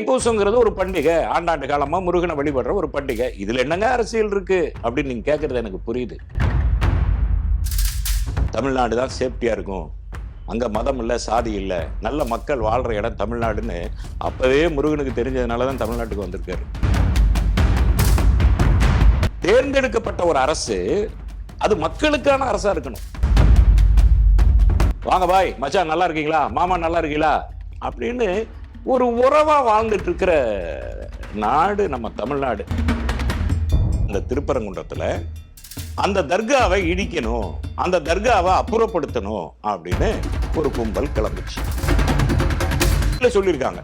தைப்பூசங்கிறது ஒரு பண்டிகை. ஆண்டாண்டு காலமா முருகனை வழிபடுற ஒரு பண்டிகை. இதுல என்னங்க அரசியல் இருக்கு? அப்படின்னு நீங்க கேட்கறது எனக்கு புரியுது. தமிழ்நாடு தான் சேஃப்டியா இருக்கும். அங்க மதம் இல்ல சாதி இல்ல. நல்ல மக்கள் வாழ்ற இடம் தமிழ்நாடுன்னு அப்பவே முருகனுக்கு தெரிஞ்சதுனால தான் தமிழ்நாட்டுக்கு வந்திருக்காரு. தேர்ந்தெடுக்கப்பட்ட ஒரு அரசு அது மக்களுக்கான அரசா இருக்கணும். வாங்க பாய். மச்சான் நல்லா இருக்கீங்களா? மாமா நல்லா இருக்கீங்களா? அப்படின்னு ஒரு உறவா வாழ்ந்துட்டு இருக்கிற நாடு நம்ம தமிழ்நாடு. இந்த திருப்பரங்குன்றத்துல அந்த தர்காவை இடிக்கணும் அந்த தர்காவை அப்புறப்படுத்தணும் அப்படின்னு ஒரு கும்பல் கிளம்புச்சு. சொல்லியிருக்காங்க.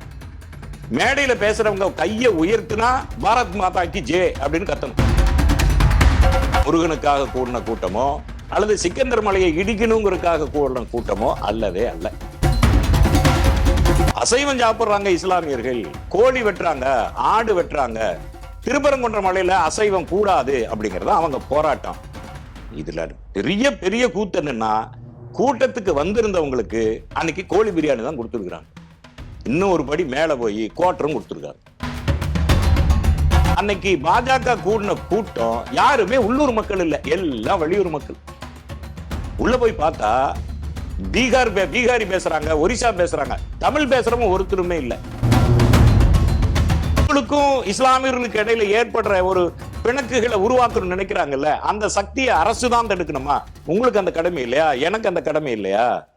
மேடையில பேசுறவங்க கையை உயர்த்தினா பாரத் மாதாக்கு ஜே அப்படின்னு கத்தணும். முருகனுக்காக கூடின கூட்டமோ அல்லது சிக்கந்தர் மலையை இடிக்கணுங்கிறதுக்காக கூடின கூட்டமோ அல்லவே அல்ல. அசைவம் சாப்பிடுறாங்க இஸ்லாமியர்கள். கோழி வெட்டுறாங்க ஆடு வெட்டுறாங்க. திருப்பரங்குன்ற மலையில அசைவம் கூடாது அப்படிங்கறது அவங்க போராட்டம். இதுல பெரிய பெரிய கூத்து என்னன்னா கூட்டத்துக்கு வந்திருந்தவங்களுக்கு அன்னைக்கு கோழி பிரியாணி தான் கொடுத்துருக்காங்க இன்னும் ஒரு படி மேல போய் கோட்டரும் கொடுத்துருக்காங்க. அன்னைக்கு பாஜக கூடின கூட்டம் யாருமே உள்ளூர் மக்கள் இல்ல எல்லாம் வெளியூர் மக்கள். உள்ள போய் பார்த்தா பீகார் பே- பீகாரி பேசுறாங்க ஒரிசா பேசுறாங்க. தமிழ் பேசுறவங்க ஒருத்தருமே இல்ல. உங்களுக்கும் இஸ்லாமியர்களுக்கு இடையில ஏற்படுற ஒரு பிணக்குகளை உருவாக்கணும்னு நினைக்கிறாங்கல்ல அந்த சக்தியை அரசு தான் தடுக்கணுமா? உங்களுக்கு அந்த கடமை இல்லையா? எனக்கு அந்த கடமை இல்லையா?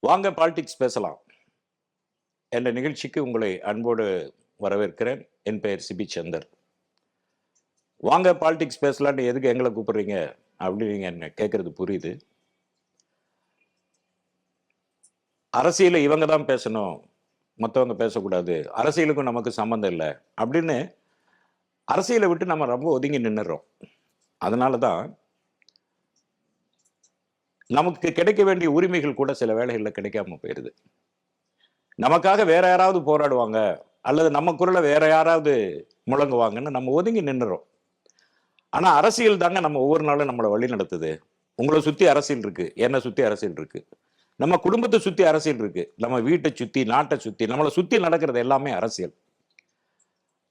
வாங்க பாலிடிக்ஸ் பேசலாம். என்ற நிகழ்ச்சிக்கு உங்களை அன்போடு வரவேற்கிறேன். என் பெயர் சிபி சந்தர். வாங்க பாலிடிக்ஸ் பேசலான்னு எதுக்கு எங்களை கூப்பிடுறீங்க? அப்படின்னு நீங்கள் என்ன கேட்குறது புரியுது. அரசியலை இவங்க தான் பேசணும். மற்றவங்க பேசக்கூடாது. அரசியலுக்கும் நமக்கு சம்மந்தம் இல்லை. அப்படின்னு அரசியலை விட்டு நம்ம ரொம்ப ஒதுங்கி நின்றுறோம் அதனால தான் நமக்கு கிடைக்க வேண்டிய உரிமைகள் கூட சில வேலைகளில் கிடைக்காம போயிடுது நமக்காக வேற யாராவது போராடுவாங்க அல்லது நம்ம குரலை வேற யாராவது முழங்குவாங்கன்னு நம்ம ஒதுங்கி நின்றுறோம். ஆனா அரசியல் தாங்க நம்ம ஒவ்வொரு நாளும் நம்மளை வழி நடத்துது. உங்களை சுத்தி அரசியல் இருக்கு என்னை சுத்தி அரசியல் இருக்கு. நம்ம குடும்பத்தை சுத்தி அரசியல் இருக்கு நம்ம வீட்டை சுத்தி நாட்டை சுத்தி நம்மளை சுத்தி நடக்கிறது எல்லாமே அரசியல்.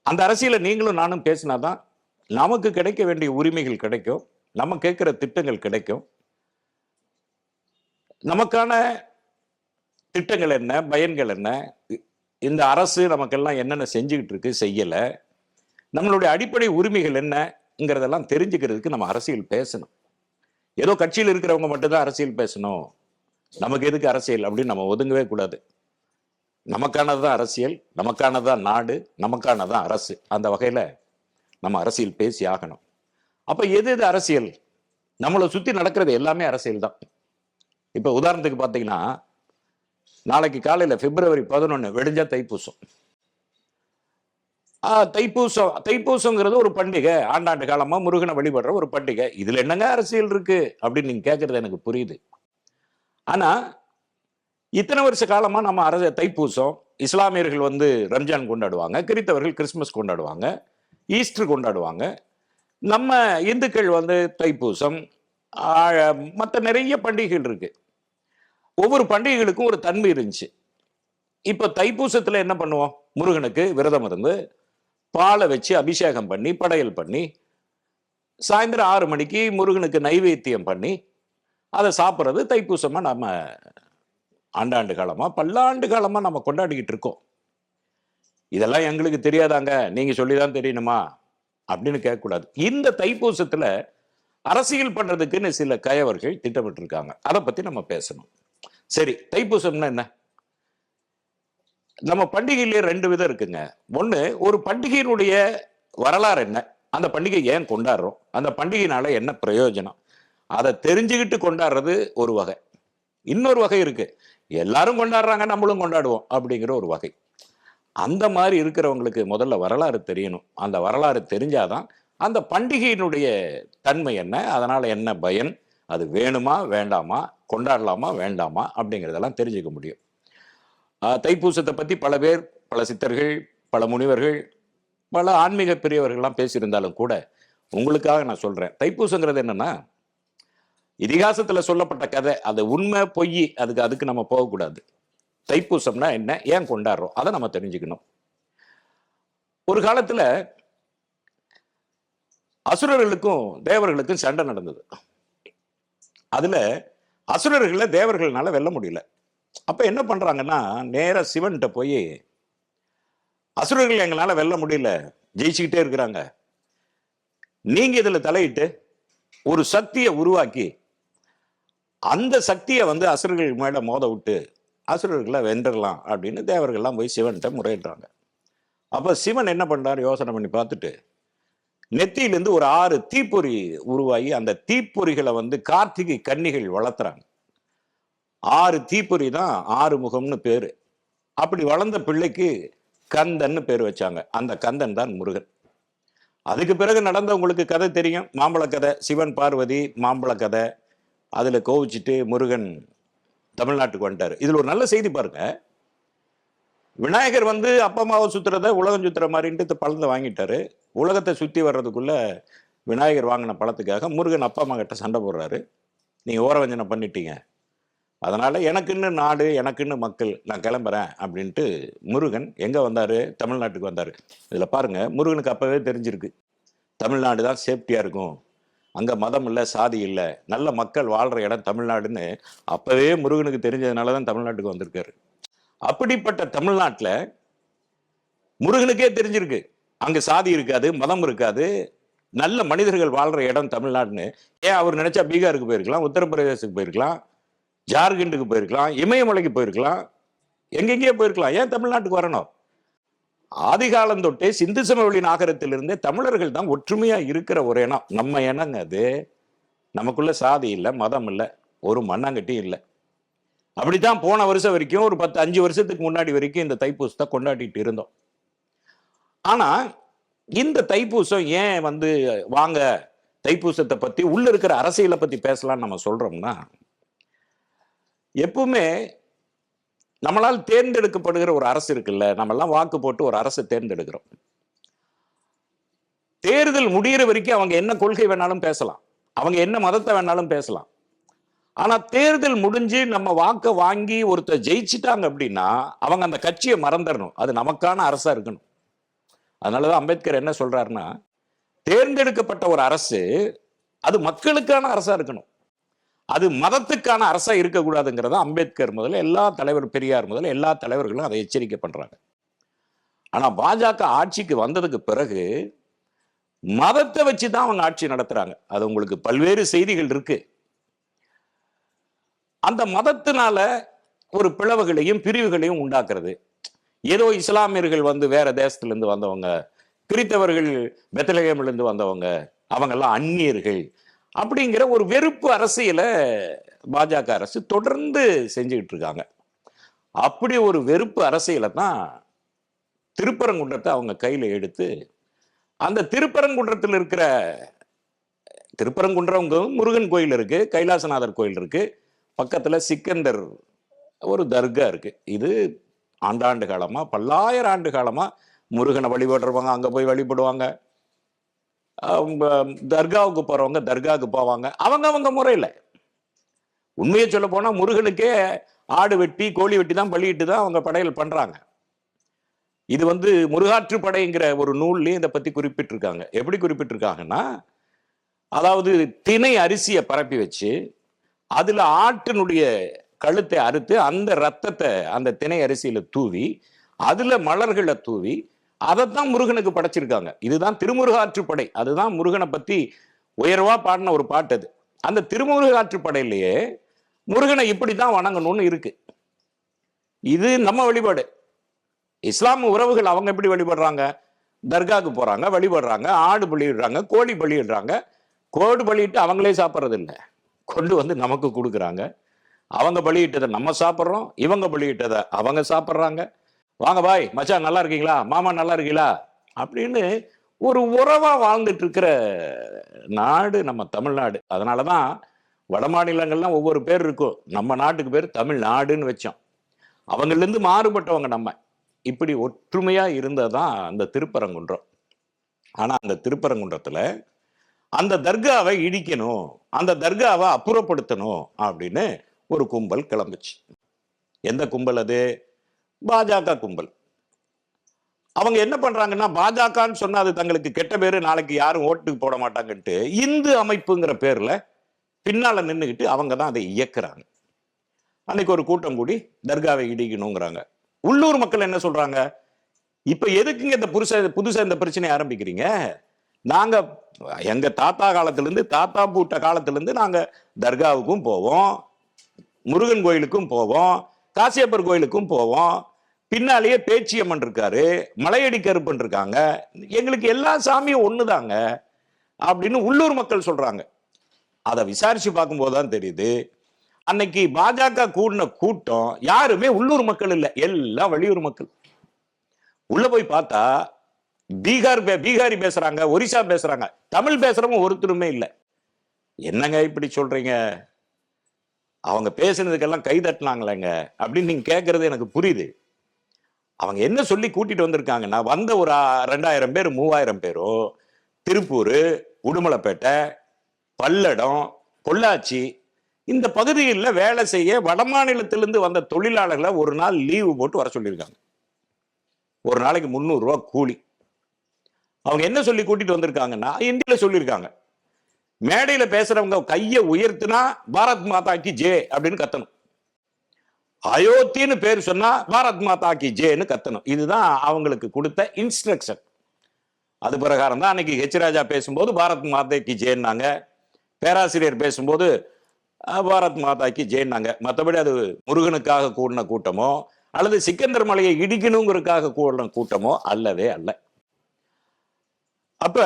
அந்த அரசியலை நீங்களும் நானும் பேசினாதான் நமக்கு கிடைக்க வேண்டிய உரிமைகள் கிடைக்கும் நம்ம கேட்கிற திட்டங்கள் கிடைக்கும். நமக்கான திட்டங்கள் என்ன பயன்கள் என்ன இந்த அரசு நமக்கெல்லாம் என்னென்ன செஞ்சுக்கிட்டு இருக்கு செய்யலை நம்மளுடைய அடிப்படை உரிமைகள் என்னங்கிறதெல்லாம் தெரிஞ்சுக்கிறதுக்கு நம்ம அரசியல் பேசணும். ஏதோ கட்சியில் இருக்கிறவங்க மட்டும்தான் அரசியல் பேசணும். நமக்கு எதுக்கு அரசியல் அப்படின்னு நம்ம ஒதுங்கவே கூடாது. நமக்கானது தான் அரசியல் நமக்கானதுதான் நாடு நமக்கானதான் அரசு. அந்த வகையில் நம்ம அரசியல் பேசி ஆகணும். அப்போ எது எது அரசியல்? நம்மளை சுற்றி நடக்கிறது எல்லாமே அரசியல் தான். இப்போ உதாரணத்துக்கு பார்த்தீங்கன்னா நாளைக்கு காலையில் பிப்ரவரி பதினொன்று வெடிஞ்சா தைப்பூசம். தைப்பூசம் தைப்பூசங்கிறது ஒரு பண்டிகை. ஆண்டாண்டு காலமாக முருகனை வழிபடுற ஒரு பண்டிகை. இதில் என்னங்க அரசியல் இருக்கு? அப்படின்னு நீங்கள் கேட்குறது எனக்கு புரியுது. ஆனால் இத்தனை வருஷ காலமாக நம்ம அரச தைப்பூசம் இஸ்லாமியர்கள் வந்து ரம்ஜான் கொண்டாடுவாங்க கிறித்தவர்கள் கிறிஸ்மஸ் கொண்டாடுவாங்க ஈஸ்டர் கொண்டாடுவாங்க. நம்ம இந்துக்கள் வந்து தைப்பூசம் மற்ற நிறைய பண்டிகைகள் இருக்குது ஒவ்வொரு பண்டிகைகளுக்கும் ஒரு தன்மை இருந்துச்சு. இப்போ தைப்பூசத்தில் என்ன பண்ணுவோம்? முருகனுக்கு விரதம் இருந்து பாலை வச்சு அபிஷேகம் பண்ணி படையல் பண்ணி சாயந்தரம் ஆறு மணிக்கு முருகனுக்கு நைவேத்தியம் பண்ணி அதை சாப்பிட்றது தைப்பூசமாக நம்ம ஆண்டாண்டு காலமாக பல்லாண்டு காலமாக நம்ம கொண்டாடிக்கிட்டு இருக்கோம். இதெல்லாம் எங்களுக்கு தெரியாதாங்க. நீங்கள் சொல்லி தான் தெரியணுமா? அப்படின்னு கேட்கக்கூடாது. இந்த தைப்பூசத்தில் அரசியல் பண்ணுறதுக்குன்னு சில கயவர்கள் திட்டமிட்டு இருக்காங்க அதை பற்றி நம்ம பேசணும். சரி தைப்பூசம்னா என்ன? நம்ம பண்டிகையிலே ரெண்டு விதம் இருக்குங்க. ஒண்ணு ஒரு பண்டிகையினுடைய வரலாறு என்ன? அந்த பண்டிகை ஏன் கொண்டாடுறோம்? அந்த பண்டிகையினால என்ன பிரயோஜனம்? அதை தெரிஞ்சுக்கிட்டு கொண்டாடுறது ஒரு வகை. இன்னொரு வகை இருக்கு. எல்லாரும் கொண்டாடுறாங்க நம்மளும் கொண்டாடுவோம் அப்படிங்கிற ஒரு வகை. அந்த மாதிரி இருக்கிறவங்களுக்கு முதல்ல வரலாறு தெரியணும். அந்த வரலாறு தெரிஞ்சாதான் அந்த பண்டிகையினுடைய தன்மை என்ன? அதனால என்ன பயன்? அது வேணுமா வேண்டாமா கொண்டாடலாமா வேண்டாமா அப்படிங்கிறதெல்லாம் தெரிஞ்சுக்க முடியும். தைப்பூசத்தை பற்றி பல பேர் பல சித்தர்கள் பல முனிவர்கள் பல ஆன்மீக பெரியவர்கள்லாம் பேசியிருந்தாலும் கூட உங்களுக்காக நான் சொல்கிறேன் தைப்பூசங்கிறது என்னென்னா இதிகாசத்தில் சொல்லப்பட்ட கதை அது உண்மை பொய் அதுக்கு அதுக்கு நம்ம போகக்கூடாது. தைப்பூசம்னா என்ன ஏன் கொண்டாடுறோம் அதை நம்ம தெரிஞ்சுக்கணும். ஒரு காலத்தில் அசுரர்களுக்கும் தேவர்களுக்கும் சண்டை நடந்தது. அதுல அசுரர்களை தேவர்கள்னால வெல்ல முடியல. அப்ப என்ன பண்றாங்கன்னா நேராக சிவன்கிட்ட போய் அசுரர்கள் எங்களால வெல்ல முடியல. ஜெயிச்சுக்கிட்டே இருக்கிறாங்க. நீங்க இதுல தலையிட்டு ஒரு சக்தியை உருவாக்கி அந்த சக்தியை வந்து அசுரர்கள் மேல மோத விட்டு அசுரர்களை வென்றலாம் அப்படின்னு தேவர்கள்லாம் போய் சிவன்கிட்ட முறையிடுறாங்க. அப்போ சிவன் என்ன பண்ணுறாரு யோசனை பண்ணி பார்த்துட்டு நெத்தியிலேருந்து ஒரு ஆறு தீப்பொறி உருவாகி அந்த தீப்பொறிகளை வந்து கார்த்திகை கன்னிகள் வளர்த்துறாங்க. ஆறு தீப்பொறி தான் ஆறு முகம்னு பேர். அப்படி வளர்ந்த பிள்ளைக்கு கந்தன்னு பேர் வச்சாங்க. அந்த கந்தன் தான் முருகன். அதுக்கு பிறகு நடந்த உங்களுக்கு கதை தெரியும். மாம்பழ கதை சிவன் பார்வதி மாம்பழ கதை. அதுல கோவிச்சிட்டு முருகன் தமிழ்நாட்டுக்கு வந்துட்டார். இதில் ஒரு நல்ல செய்தி பாருங்க. விநாயகர் வந்து அப்பா அம்மாவை சுத்துறத உலகம் சுத்துற மாதிரின்ட்டு பழத்தை வாங்கிட்டாரு. உலகத்தை சுற்றி வர்றதுக்குள்ள விநாயகர் வாங்கின பழத்துக்காக முருகன் அப்பா அம்மா கிட்ட சண்டை போடுறாரு. நீங்கள் ஓரவஞ்சனை பண்ணிட்டீங்க. அதனால எனக்குன்னு நாடு எனக்குன்னு மக்கள் நான் கிளம்புறேன் அப்படின்ட்டு முருகன் எங்கே வந்தார்? தமிழ்நாட்டுக்கு வந்தார். இதில் பாருங்கள் முருகனுக்கு அப்போவே தெரிஞ்சிருக்கு. தமிழ்நாடு தான் சேஃப்டியாக இருக்கும். அங்கே மதம் இல்லை சாதி இல்லை நல்ல மக்கள் வாழ்கிற இடம் தமிழ்நாடுன்னு அப்போவே முருகனுக்கு தெரிஞ்சதுனால தான் தமிழ்நாட்டுக்கு வந்திருக்காரு. அப்படிப்பட்ட தமிழ்நாட்டில் முருகனுக்கே தெரிஞ்சிருக்கு. அங்கே சாதி இருக்காது மதம் இருக்காது. நல்ல மனிதர்கள் வாழ்கிற இடம் தமிழ்நாடுன்னு. ஏன் அவர் நினைச்சா பீகாருக்கு போயிருக்கலாம் உத்தரப்பிரதேசத்துக்கு போயிருக்கலாம் ஜார்க்கண்டுக்கு போயிருக்கலாம் இமயமலைக்கு போயிருக்கலாம் எங்கெங்கேயோ போயிருக்கலாம். ஏன் தமிழ்நாட்டுக்கு வரணும்? ஆதிகாலம் தொட்டே சிந்து சமவெளி நாகரத்திலிருந்தே தமிழர்கள் தான் ஒற்றுமையாக இருக்கிற ஒரு இனம். நம்ம இனங்க அது. நமக்குள்ள சாதி இல்லை மதம் இல்லை ஒரு மண்ணாங்கட்டியும் இல்லை. அப்படித்தான் போன வருஷம் வரைக்கும் ஒரு பத்து அஞ்சு வருஷத்துக்கு முன்னாடி வரைக்கும் இந்த தைப்பூசத்தை கொண்டாடிட்டு இருந்தோம். ஆனா இந்த தைப்பூசம் ஏன் வந்து வாங்க? தைப்பூசத்தை பத்தி உள்ள இருக்கிற அரசியலை பத்தி பேசலாம்னு நம்ம சொல்றோம்னா எப்பவுமே நம்மளால் தேர்ந்தெடுக்கப்படுகிற ஒரு அரசு இருக்குல்ல நம்மெல்லாம் வாக்கு போட்டு ஒரு அரசை தேர்ந்தெடுக்கிறோம். தேர்தல் முடியிற வரைக்கும் அவங்க என்ன கொள்கை வேணாலும் பேசலாம். அவங்க என்ன மதத்தை வேணாலும் பேசலாம். ஆனா தேர்தல் முடிஞ்சு நம்ம வாக்கை வாங்கி ஒருத்தர் ஜெயிச்சிட்டாங்க அப்படின்னா அவங்க அந்த கட்சியை மறந்துடணும். அது நமக்கான அரசா இருக்கணும். அதனாலதான் அம்பேத்கர் என்ன சொல்றாருன்னா தேர்ந்தெடுக்கப்பட்ட ஒரு அரசு அது மக்களுக்கான அரசா இருக்கணும். அது மதத்துக்கான அரசா இருக்கக்கூடாதுங்கிறத அம்பேத்கர் முதல்ல எல்லா தலைவர் பெரியார் முதல்ல எல்லா தலைவர்களும் அதை எச்சரிக்கை பண்றாங்க. ஆனா பாஜக ஆட்சிக்கு வந்ததுக்கு பிறகு மதத்தை வச்சு தான் அவங்க ஆட்சி நடத்துறாங்க. அது உங்களுக்கு பல்வேறு செய்திகள் இருக்கு. அந்த மதத்தினால ஒரு பிளவுகளையும் பிரிவுகளையும் உண்டாக்குறது. ஏதோ இஸ்லாமியர்கள் வந்து வேற தேசத்துலேருந்து வந்தவங்க கிறித்தவர்கள் பெத்தலகேமிலிருந்து வந்தவங்க அவங்கெல்லாம் அந்நியர்கள் அப்படிங்கிற ஒரு வெறுப்பு அரசியலை பாஜக அரசு தொடர்ந்து செஞ்சுக்கிட்டு இருக்காங்க. அப்படி ஒரு வெறுப்பு அரசியலை தான் திருப்பரங்குன்றத்தை அவங்க கையில் எடுத்து அந்த திருப்பரங்குன்றத்தில் இருக்கிற திருப்பரங்குன்றவங்க முருகன் கோயில் இருக்கு கைலாசநாதர் கோயில் இருக்கு பக்கத்தில் சிக்கந்தர் ஒரு தர்கா இருக்கு. இது ஆண்டாண்டு காலமாக பல்லாயிரம் ஆண்டு காலமாக முருகனை வழிபடுறவங்க அங்கே போய் வழிபடுவாங்க. தர்காவுக்கு போகிறவங்க தர்காவுக்கு போவாங்க. அவங்க அவங்க முறையில். உண்மையை சொல்ல போனால் முருகனுக்கே ஆடு வெட்டி கோழி வெட்டி தான் பலியிட்டு தான் அவங்க படையல் பண்ணுறாங்க இது வந்து முருகாற்று படைங்கிற ஒரு நூல்லையும் இதை பற்றி குறிப்பிட்டிருக்காங்க. எப்படி குறிப்பிட்டிருக்காங்கன்னா அதாவது திணை அரிசியை பரப்பி வச்சு அதில் ஆட்டினுடைய கழுத்தை அறுத்து அந்த ரத்தத்தை அந்த திணை அரிசியில தூவி அதுல மலர்களை தூவி அதைத்தான் முருகனுக்கு படைச்சிருக்காங்க. இதுதான் திருமுருகாற்றுப்படை அதுதான் முருகனை பத்தி உயர்வா பாடின ஒரு பாட்டு அது. அந்த திருமுருகாற்றுப்படையிலேயே முருகனை இப்படித்தான் வணங்கணும்னு இருக்கு. இது நம்ம வழிபாடு. இஸ்லாம் உறவுகள் அவங்க எப்படி வழிபடுறாங்க? தர்காவுக்கு போறாங்க வழிபடுறாங்க ஆடு பலியிடுறாங்க கோழி பலியிடுறாங்க. கோடு பலியிட்டு அவங்களே சாப்பிட்றது இல்லை கொண்டு வந்து நமக்கு கொடுக்குறாங்க. அவங்க பலியிட்டதை நம்ம சாப்பிட்றோம் இவங்க பலியிட்டதை அவங்க சாப்பிட்றாங்க. வாங்க பாய் மச்சான் நல்லா இருக்கீங்களா? மாமா நல்லா இருக்கீங்களா? அப்படின்னு ஒரு உறவா வாழ்ந்துட்டு இருக்கிற நாடு நம்ம தமிழ்நாடு. அதனாலதான் வட மாநிலங்கள்லாம் ஒவ்வொரு பேர் இருக்கும். நம்ம நாட்டுக்கு பேர் தமிழ்நாடுன்னு வச்சோம். அவங்கள்லேருந்து மாறுபட்டவங்க நம்ம. இப்படி ஒற்றுமையா இருந்ததான் அந்த திருப்பரங்குன்றம். ஆனா அந்த திருப்பரங்குன்றத்துல அந்த தர்காவை இடிக்கணும் அந்த தர்காவை அப்புறப்படுத்தணும் அப்படின்னு ஒரு கும்பல் கிளம்புச்சு. எந்த கும்பல் அது? பாஜக கும்பல். அவங்க என்ன பண்றாங்கன்னா பாஜகன்னு சொன்னா அது தங்களுக்கு கெட்ட பேரு நாளைக்கு யாரும் ஓட்டுக்கு போட மாட்டாங்கன்ட்டு இந்து அமைப்புங்கிற பேர்ல பின்னால நின்றுக்கிட்டு அவங்க தான் அதை இயக்குறாங்க. அன்னைக்கு ஒரு கூட்டம் கூடி தர்காவை இடிக்கணுங்கிறாங்க. உள்ளூர் மக்கள் என்ன சொல்றாங்க? இப்ப எதுக்குங்க இந்த புதுசா புதுசா இந்த பிரச்சனையை ஆரம்பிக்கிறீங்க? நாங்க எங்க தாத்தா காலத்துலேருந்து தாத்தா பூட்ட காலத்திலிருந்து நாங்க தர்காவுக்கும் போவோம். முருகன் கோயிலுக்கும் போவோம் காசியப்பர் கோயிலுக்கும் போவோம். பின்னாலேயே பேச்சியம்மன் இருக்காரு மலையடி கருப்பன் இருக்காங்க. எங்களுக்கு எல்லா சாமியும் ஒண்ணுதாங்க அப்படின்னு உள்ளூர் மக்கள் சொல்றாங்க. அதை விசாரிச்சு பார்க்கும்போது தான் தெரியுது. அன்னைக்கு பாஜக கூடின கூட்டம் யாருமே உள்ளூர் மக்கள் இல்லை எல்லாம் வெளியூர் மக்கள். உள்ள போய் பார்த்தா பீகார் பே- பீகாரி பேசுறாங்க ஒரிசா பேசுறாங்க. தமிழ் பேசுறவங்க ஒருத்தருமே இல்லை. என்னங்க இப்படி சொல்றீங்க? அவங்க பேசுனதுக்கெல்லாம் கை தட்டினாங்களேங்க அப்படின்னு நீங்க கேட்கறது எனக்கு புரியுது. அவங்க என்ன சொல்லி கூட்டிட்டு வந்திருக்காங்கன்னா வந்த ஒரு ரெண்டாயிரம் பேர் மூவாயிரம் பேரோ திருப்பூர் உடுமலைப்பேட்டை பல்லடம் பொள்ளாச்சி இந்த பகுதிகளில் வேலை செய்ய வடமாநிலத்திலிருந்து வந்த தொழிலாளர்களை ஒரு நாள் லீவு போட்டு வர சொல்லியிருக்காங்க. ஒரு நாளைக்கு முந்நூறுரூவா கூலி. அவங்க என்ன சொல்லி கூட்டிட்டு வந்திருக்காங்கன்னா இந்தியில சொல்லியிருக்காங்க. மேடையில பேசுறவங்க கையை உயர்த்தினா பாரத் மாதா கி ஜே அப்படின்னு கத்தணும். அயோத்தின்னு பேர் சொன்னா பாரத் மாதா கி ஜேன்னு கத்தணும். இதுதான் அவங்களுக்கு கொடுத்த இன்ஸ்ட்ரக்ஷன் அது பிரகாரம் தான் அன்னைக்கு ஹெச் ராஜா பேசும்போது பாரத் மாதா கி ஜேன்னாங்க. பேராசிரியர் பேசும்போது பாரத் மாதா கி ஜேன்னாங்க. மற்றபடி அது முருகனுக்காக கூடின கூட்டமோ அல்லது சிக்கந்தர் மலையை இடிக்கணுங்கிறதுக்காக கூடின கூட்டமோ அல்லவே அல்ல. அப்ப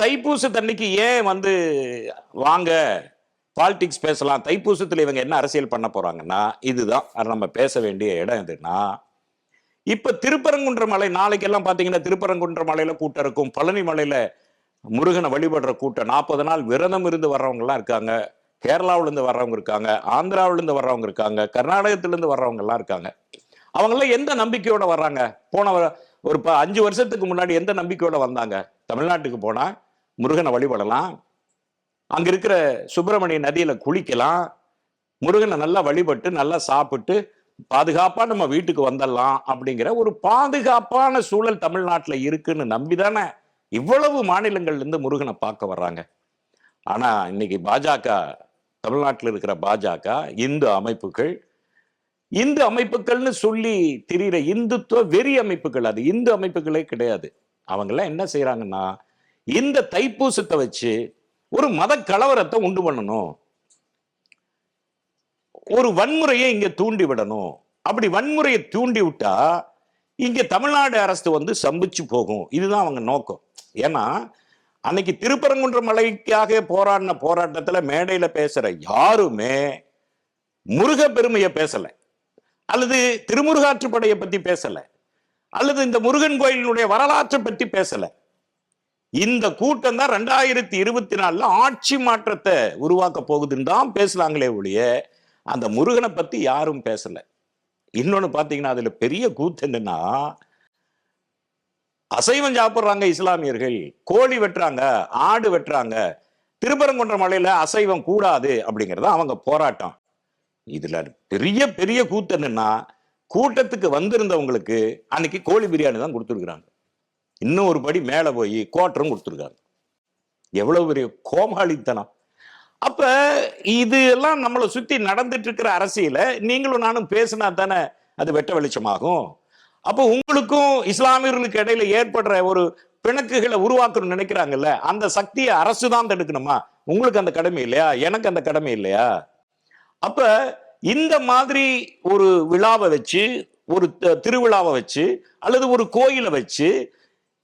தைப்பூசத்தன்னைக்கு ஏன் வந்து வாங்க? பாலிடிக்ஸ் பேசலாம். தைப்பூசத்தில் இவங்க என்ன அரசியல் பண்ண போறாங்கன்னா இதுதான். நம்ம பேச வேண்டிய இடம் எதுன்னா இப்ப திருப்பரங்குன்ற மலை நாளைக்கெல்லாம் பாத்தீங்கன்னா திருப்பரங்குன்ற மலையில கூட்டம் இருக்கும். பழனி மலையில முருகனை வழிபடுற கூட்டம். நாற்பது நாள் விரதம் இருந்து வர்றவங்க எல்லாம் இருக்காங்க. கேரளாவுலேருந்து வர்றவங்க இருக்காங்க. ஆந்திராவுலேருந்து வர்றவங்க இருக்காங்க. கர்நாடகத்திலேருந்து வர்றவங்க எல்லாம் இருக்காங்க. அவங்க எல்லாம் எந்த நம்பிக்கையோட வர்றாங்க? போன வ- ஒரு ப- அஞ்சு வருஷத்துக்கு முன்னாடி எந்த நம்பிக்கையோட வந்தாங்க? தமிழ்நாட்டுக்கு போனா முருகனை வழிபடலாம். அங்க இருக்கிற சுப்பிரமணிய நதியில குளிக்கலாம். முருகனை நல்லா வழிபட்டு நல்லா சாப்பிட்டு பாதுகாப்பா நம்ம வீட்டுக்கு வந்துடலாம் அப்படிங்கிற ஒரு பாதுகாப்பான சூழல் தமிழ்நாட்டில் இருக்குன்னு நம்பிதானே. இவ்வளவு மாநிலங்கள்ல இருந்து முருகனை பார்க்க வர்றாங்க. ஆனா இன்னைக்கு பாஜக தமிழ்நாட்டில் இருக்கிற பாஜக இந்து அமைப்புகள் இந்து அமைப்புகள்னு சொல்லி திரியிற இந்துத்துவ வெறி அமைப்புகள் அது. இந்து அமைப்புகளே கிடையாது. அவங்கெல்லாம் என்ன செய்யறாங்கன்னா இந்த தைப்பூசத்தை வச்சு ஒரு மத கலவரத்தை உண்டு பண்ணணும். ஒரு வன்முறையை இங்க தூண்டி விடணும். அப்படி வன்முறையை தூண்டி விட்டா இங்க தமிழ்நாடு அரசு வந்து சம்பிச்சு போகும். இதுதான் அவங்க நோக்கம். ஏன்னா அன்னைக்கு திருப்பரங்குன்ற மலைக்காக போராடின போராட்டத்துல மேடையில பேசுற யாருமே முருக பெருமையை பேசல. அல்லது திருமுருகாற்றுப்படையை பத்தி பேசல. அல்லது இந்த முருகன் கோயிலினுடைய வரலாற்றை பற்றி பேசலை. இந்த கூட்டம் தான் ரெண்டாயிரத்தி இருபத்தி நாலுல ஆட்சி மாற்றத்தை உருவாக்க போகுதுன்னு தான் பேசுறாங்களே ஒழிய அந்த முருகனை பத்தி யாரும் பேசல. இன்னொன்னு பாத்தீங்கன்னா அதுல பெரிய கூத்து என்னன்னா அசைவம் சாப்பிடுறாங்க இஸ்லாமியர்கள் கோழி வெட்டுறாங்க ஆடு வெட்டுறாங்க திருப்பரங்குன்ற மலையில அசைவம் கூடாது அப்படிங்கறது அவங்க போராட்டம். இதுல பெரிய பெரிய கூத்து என்னன்னா கூட்டத்துக்கு வந்திருந்தவங்களுக்கு அன்னைக்கு கோழி பிரியாணி தான் கொடுத்துருக்குறாங்க. இன்னும் ஒரு படி மேலே போய் கோட்டரும் கொடுத்துருக்காங்க எவ்வளவு பெரிய கோமாளித்தனம். அப்ப இது எல்லாம் நம்மளை சுத்தி நடந்துட்டு இருக்கிற அரசியல நீங்களும் நானும் பேசினா தானே அது வெட்ட வெளிச்சமாகும். அப்போ உங்களுக்கும் இஸ்லாமியர்களுக்கு இடையில ஏற்படுற ஒரு பிணக்குகளை உருவாக்கணும்னு நினைக்கிறாங்கல்ல அந்த சக்தியை அரசு தான் தடுக்கணுமா? உங்களுக்கு அந்த கடமை இல்லையா? எனக்கு அந்த கடமை இல்லையா? அப்ப இந்த மாதிரி ஒரு விழாவை வச்சு ஒரு திருவிழாவை வச்சு அல்லது ஒரு கோயிலை வச்சு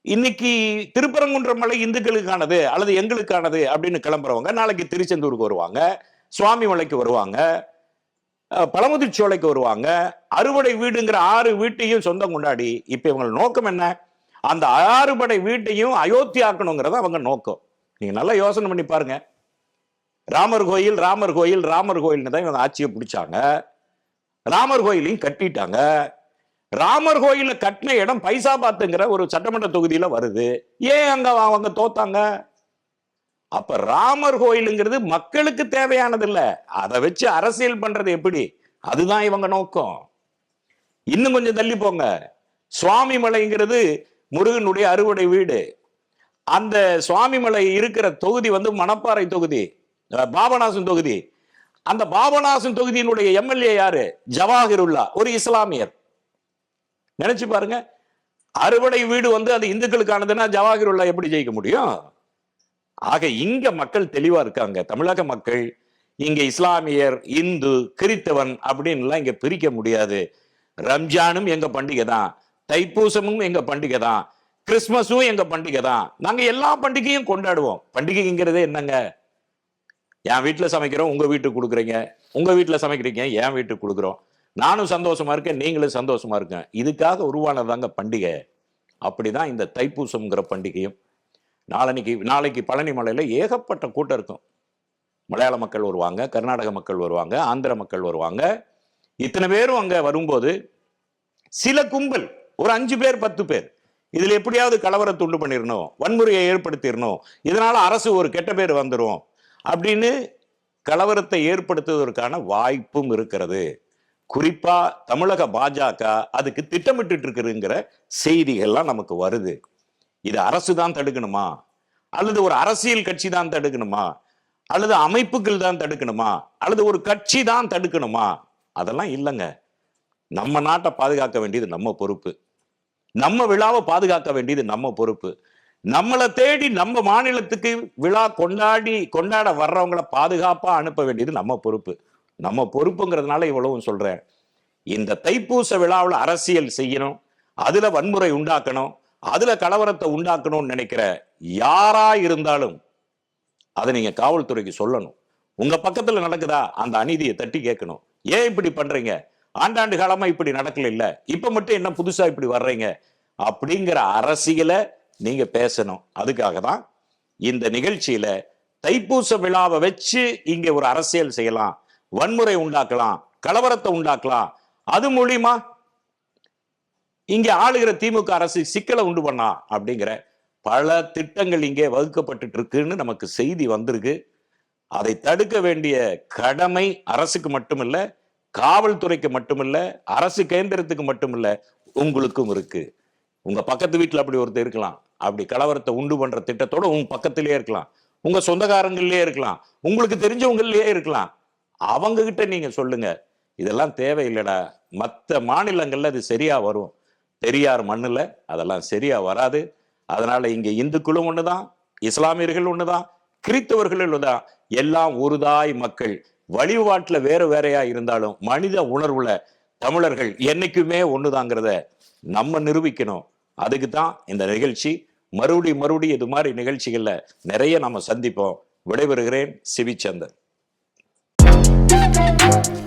இன்னைக்கு திருப்பரங்குன்ற மலை இந்துக்களுக்கானது அல்லது எங்களுக்கானது அப்படின்னு கிளம்புறவங்க நாளைக்கு திருச்செந்தூருக்கு வருவாங்க சுவாமி மலைக்கு வருவாங்க அஹ், பழமுதிர்ச்சோலைக்கு வருவாங்க. அறுவடை வீடுங்கிற ஆறு வீட்டையும் சொந்தம் கொண்டாடி இப்ப இவங்க நோக்கம் என்ன? அந்த ஆறுபடை வீட்டையும் அயோத்தி ஆக்கணுங்கிறத அவங்க நோக்கம். நீங்க நல்லா யோசனை பண்ணி பாருங்க. ராமர் கோயில் ராமர் கோயில் ராமர் கோயில்னு தான் இவங்க ஆட்சியை பிடிச்சாங்க. ராமர் கோயிலையும் கட்டிட்டாங்க. ராமர் கோயில கட்டின இடம் பைசாபாத்துங்கிற ஒரு சட்டமன்ற தொகுதியில வருது. ஏன் அங்க அவங்க தோத்தாங்க? அப்ப ராமர் கோயிலுங்கிறது மக்களுக்கு தேவையானது இல்ல அதை வச்சு அரசியல் பண்றது எப்படி? அதுதான் இவங்க நோக்கம். இன்னும் கொஞ்சம் தள்ளி போங்க. சுவாமி மலைங்கிறது முருகனுடைய அறுவடை வீடு. அந்த சுவாமிமலை இருக்கிற தொகுதி வந்து மணப்பாறை தொகுதி பாபநாசன் தொகுதி. அந்த பாபநாசன் தொகுதியினுடைய எம்எல்ஏ யாரு? ஜவாஹிருல்லா ஒரு இஸ்லாமியர். நினைச்சு பாருங்க. அறுவடை வீடு வந்து அது இந்துக்களுக்கானதுன்னா ஜவாஹிருல்லா எப்படி ஜெயிக்க முடியும்? ஆக இங்க மக்கள் தெளிவா இருக்காங்க. தமிழக மக்கள் இங்க இஸ்லாமியர் இந்து கிறித்தவன் அப்படின்னுலாம் இங்க பிரிக்க முடியாது. ரம்ஜானும் எங்க பண்டிகை தான். தைப்பூசமும் எங்க பண்டிகை தான். கிறிஸ்மஸும் எங்க பண்டிகை தான். நாங்க எல்லா பண்டிகையும் கொண்டாடுவோம். பண்டிகைங்கிறதே என்னங்க? என் வீட்டுல சமைக்கிறோம் உங்க வீட்டுக்கு கொடுக்குறீங்க. உங்க வீட்டுல சமைக்கிறீங்க என் வீட்டுக்கு கொடுக்குறோம். நானும் சந்தோஷமா இருக்கேன் நீங்களும் சந்தோஷமா இருக்கேன். இதுக்காக உருவானதாங்க பண்டிகை. அப்படிதான் இந்த தைப்பூசம்ங்கிற பண்டிகையும் நாளன்னைக்கு நாளைக்கு பழனி மலையில் ஏகப்பட்ட கூட்டம் இருக்கும். மலையாள மக்கள் வருவாங்க கர்நாடக மக்கள் வருவாங்க ஆந்திர மக்கள் வருவாங்க. இத்தனை பேரும் அங்கே வரும்போது சில கும்பல் ஒரு அஞ்சு பேர் பத்து பேர் இதில் எப்படியாவது கலவரத்தை உண்டு பண்ணிடணும் வன்முறையை ஏற்படுத்திடணும் இதனால் அரசு ஒரு கெட்ட பேர் வந்துடும் அப்படின்னு கலவரத்தை ஏற்படுத்துவதற்கான வாய்ப்பும் இருக்கிறது. குறிப்பா தமிழக பாஜக அதுக்கு திட்டமிட்டு இருக்குங்கிற செய்திகள்லாம் நமக்கு வருது. இது அரசு தான் தடுக்கணுமா? அல்லது ஒரு அரசியல் கட்சி தான் தடுக்கணுமா? அல்லது அமைப்புகள் தான் தடுக்கணுமா? அல்லது ஒரு கட்சி தான் தடுக்கணுமா? அதெல்லாம் இல்லைங்க. நம்ம நாட்டை பாதுகாக்க வேண்டியது நம்ம பொறுப்பு. நம்ம விழாவை பாதுகாக்க வேண்டியது நம்ம பொறுப்பு. நம்மளை தேடி நம்ம மாநிலத்துக்கு விழா கொண்டாடி கொண்டாட வர்றவங்கள பாதுகாப்பா அனுப்ப வேண்டியது நம்ம பொறுப்பு. நம்ம பொறுப்புங்கிறதுனால இவ்வளவும் சொல்றேன். இந்த தைப்பூச விழாவில் அரசியல் செய்யணும் அதுல வன்முறை உண்டாக்கணும் அதுல கலவரத்தை உண்டாக்கணும்னு நினைக்கிற யாரா இருந்தாலும் அதை நீங்க காவல்துறைக்கு சொல்லணும். உங்க பக்கத்துல நடக்குதா? அந்த அநீதியை தட்டி கேட்கணும். ஏன் இப்படி பண்றீங்க? ஆண்டாண்டு காலமா இப்படி நடக்கல இல்ல? இப்ப மட்டும் என்ன புதுசா இப்படி வர்றீங்க? அப்படிங்கிற அரசியலை நீங்க பேசணும். அதுக்காக தான் இந்த நிகழ்ச்சியில தைப்பூச விழாவை வச்சு இங்க ஒரு அரசியல் செய்யலாம். வன்முறை உண்டாக்கலாம் கலவரத்தை உண்டாக்கலாம். அது மூலியமா இங்க ஆளுகிற திமுக அரசு சிக்கலை உண்டு பண்ணா அப்படிங்கிற பல திட்டங்கள் இங்கே வகுக்கப்பட்டு இருக்குன்னு நமக்கு செய்தி வந்திருக்கு. அதை தடுக்க வேண்டிய கடமை அரசுக்கு மட்டுமில்ல காவல்துறைக்கு மட்டுமில்ல அரசு கேந்திரத்துக்கு மட்டுமில்ல உங்களுக்கும் இருக்கு. உங்க பக்கத்து வீட்டில் அப்படி ஒருத்தர் இருக்கலாம். அப்படி கலவரத்தை உண்டு பண்ற திட்டத்தோட உங்க பக்கத்திலேயே இருக்கலாம். உங்க சொந்தக்காரங்கள்லயே இருக்கலாம். உங்களுக்கு தெரிஞ்சவங்களிலேயே இருக்கலாம். அவங்க கிட்ட நீங்க சொல்லுங்க. இதெல்லாம் தேவையில்லடா. மற்ற மாநிலங்கள்ல அது சரியா வரும். பெரியார் மண்ணுல அதெல்லாம் சரியா வராது. அதனால இங்க இந்துக்களும் ஒண்ணுதான் இஸ்லாமியர்கள் ஒண்ணுதான் கிறித்தவர்கள் ஒண்ணுதான். எல்லாம் ஒருதாய் மக்கள். வழிபாட்டுல வேற வேறையா இருந்தாலும் மனித உணர்வுல தமிழர்கள் என்னைக்குமே ஒண்ணுதாங்கிறத நம்ம நிரூபிக்கணும். அதுக்கு தான் இந்த நிகழ்ச்சி. மறுபடி மறுபடி இது மாதிரி நிகழ்ச்சிகளில் நிறைய நம்ம சந்திப்போம். விடைபெறுகிறேன் சிவிச்சந்தன் Thank you.